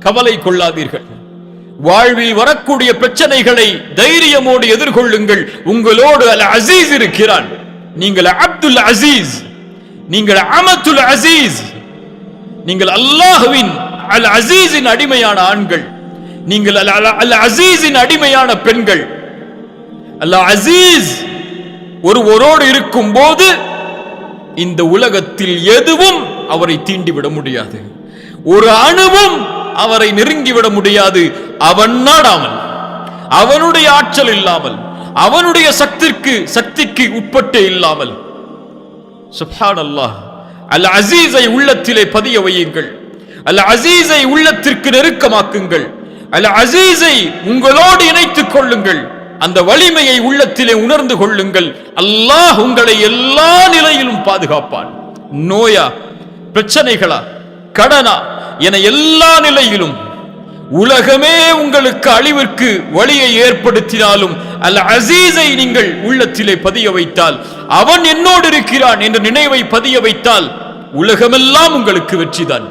கவலை கொள்ளாதீர்கள். வாழ்வில் வரக்கூடிய பிரச்சனைகளை தைரியமோடு எதிர்கொள்ளுங்கள். உங்களோடு அல் அசீஸ் இருக்கிறான். நீங்கள் அப்துல் அசீஸ் நீங்கள் அமத்துல் அசீஸ் நீங்கள் அல்லாஹுவின் அல் அசீஸின் அடிமையான ஆண்கள் நீங்கள் அல் அல்- அல் அசீஸின் அடிமையான பெண்கள். அல்லாஹ் அசீஸ் ஒருவரோடு இருக்கும் போது இந்த உலகத்தில் எதுவும் அவரை தீண்டிவிட முடியாது. ஒரு அணுவும் அவரை நெருங்கிவிட முடியாது. அவன் நாடாமல் அவனுடைய ஆற்றல் இல்லாமல் அவனுடைய சக்திக்கு சக்திக்கு உட்பட்டே இல்லாமல். சுப்ஹான் அல்லாஹ் அல் அசீஸை உள்ளத்திலே பதிய வையுங்கள். அல் அசீஸை உள்ளத்திற்கு நெருக்கமாக்குங்கள். அல் அசீஸை உங்களோடு இணைத்துக் கொள்ளுங்கள். அந்த வலிமையை உள்ளத்திலே உணர்ந்து கொள்ளுங்கள். அல்லாஹ் உங்களை எல்லா நிலையிலும் பாதுகாப்பான். நோயா பிரச்சனைகளா கடனா என எல்லா நிலையிலும் உலகமே உங்களுக்கு அழிவிற்கு வழியை ஏற்படுத்தினாலும் அல்ல அசீஸை நீங்கள் உள்ளத்திலே பதிய வைத்தால் அவன் என்னோடு இருக்கிறான் என்ற நினைவை பதிய வைத்தால் உலகமெல்லாம் உங்களுக்கு வெற்றிதான்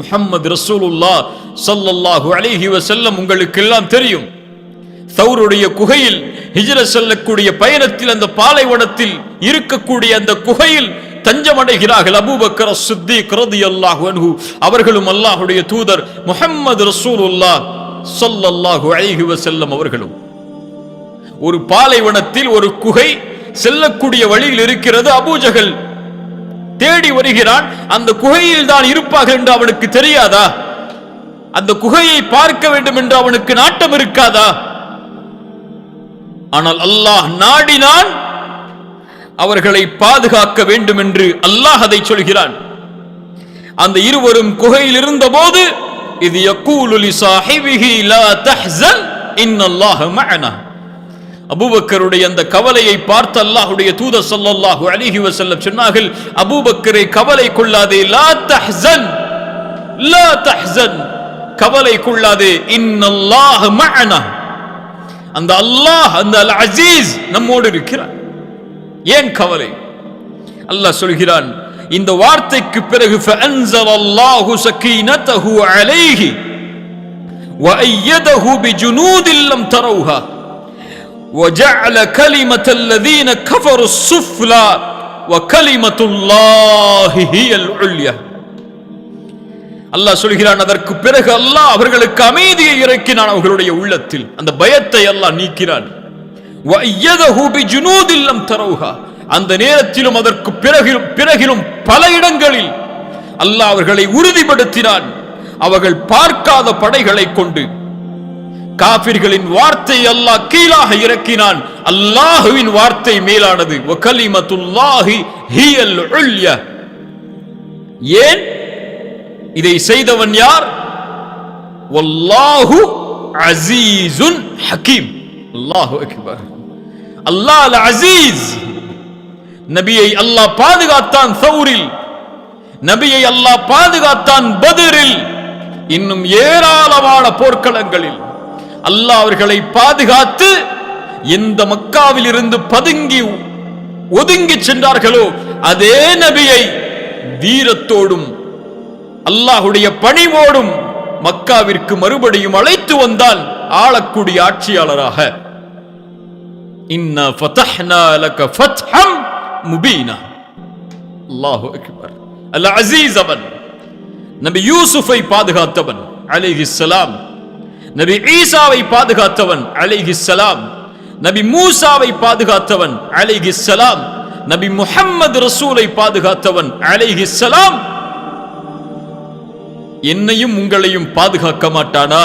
முஹம்மது ரசூலுல்லா சல்லல்லாஹு அலைஹி வசல்லம் உங்களுக்கு எல்லாம் தெரியும். சௌருடைய குகையில் ஹிஜ்ர செல்லக்கூடிய பயணத்தில் அந்த பாலைவனத்தில் இருக்கக்கூடிய அந்த குகையில் தஞ்சமடைகிறார்கள். அபூபக்கர் கிரதி அல்லாஹு அன்ஹு. அவர்களும் அல்லாஹுடைய தூதர் முஹம்மது ரசூலுல்லா சொல்லல்லாஹு அலைஹி செல்லம் அவர்களும். ஒரு பாலைவனத்தில் ஒரு குகை செல்லக்கூடிய வழியில் இருக்கிறது. அபூஜகல் தேடி வருகிறான். அந்த குகையில் தான் இருப்பார்கள் என்று அவனுக்கு தெரியாதா? அந்த குகையை பார்க்க வேண்டும் என்று அவனுக்கு நாட்டம் இருக்காதா? ஆனால் அல்லாஹ் நாடினான் அவர்களை பாதுகாக்க வேண்டும் என்று அல்லாஹ் அதை சொல்கிறான். அந்த இருவரும் குகையில் இருந்தபோது இது யக்கூலுலி சாஹிபிஹி லா தஹ்சன் இன்னல்லாஹ மஅனா. அபூபக்கருடைய அந்த கவலையை பார்த்து அல்லாஹுடைய தூத சொல்லல்லாஹு அலிஹி வசல்லம் சொன்னார்கள் அபூபக்கரை கவலை கொள்ளாதே லா தஹ்சன் லா தஹ்சன் கவலை கொள்ளாதே இன்னல்லாஹ மஅனா. அந்த அல்லாஹ் அந்த அல் அசீஸ் நம்மோடு இருக்கிறான் ஏன் கவலை அல்லாஹ் சொல்கிறான் இந்த வார்த்தைக்கு பிறகு فأنزل الله سكينته عليه وأيده بجنود لم تروها وجعل كلمة الذين كفروا السفلى وكلمة الله هي العليا அல்லாஹ் சொல்கிறான் அதற்கு பிறகு அல்லாஹ் அவர்களுக்கு அமைதியை இறக்கினான் அவர்களுடைய உள்ளத்தில் அந்த பயத்தை அல்லாஹ் நீக்கிறான் அந்த நேரத்திலும் அதற்கு பிறகிலும் பிறகிலும் பல இடங்களில் அல்லாஹ் அவர்களை உறுதிப்படுத்தினான். அவர்கள் பார்க்காத படைகளை கொண்டு காபிர்களின் வார்த்தை அல்லாஹ் கீழாக இறக்கினான். அல்லாஹுவின் வார்த்தை மேலானது. ஹியல் ஏன்? இதை செய்தவன் யார்? வல்லாஹு அசீசுன் ஹக்கீம் அல்லாஹு அக்பர். அல்லாஹ் அல் அசீஸ். நபியை அல்லாஹ் பாதுகாத்தான் சௌரில் நபியை அல்லாஹ் பாதுகாத்தான் பதிரில். இன்னும் ஏராளமான போர்க்களங்களில். அல்லாஹ் அவர்களை பாதுகாத்து எந்த மக்காவில் இருந்து பதுங்கி ஒதுங்கி சென்றார்களோ அதே நபியை வீரத்தோடும் அல்லாஹுடைய பணிவோடும் மக்காவிற்கு மறுபடியும் அழைத்து வந்தால் ஆளக்கூடிய ஆட்சியாளராக நபி யூசுஃபை பாதுகாத்தவன் அலைஹிஸ்ஸலாம் நபி ஈசாவை பாதுகாத்தவன் அலைஹிஸ்ஸலாம் நபி மூசாவை பாதுகாத்தவன் அலைஹிஸ்ஸலாம் நபி முஹம்மது ரசூலை பாதுகாத்தவன் அலைஹிஸ்ஸலாம் என்னையும் உங்களையும் பாதுகாக்க மாட்டானா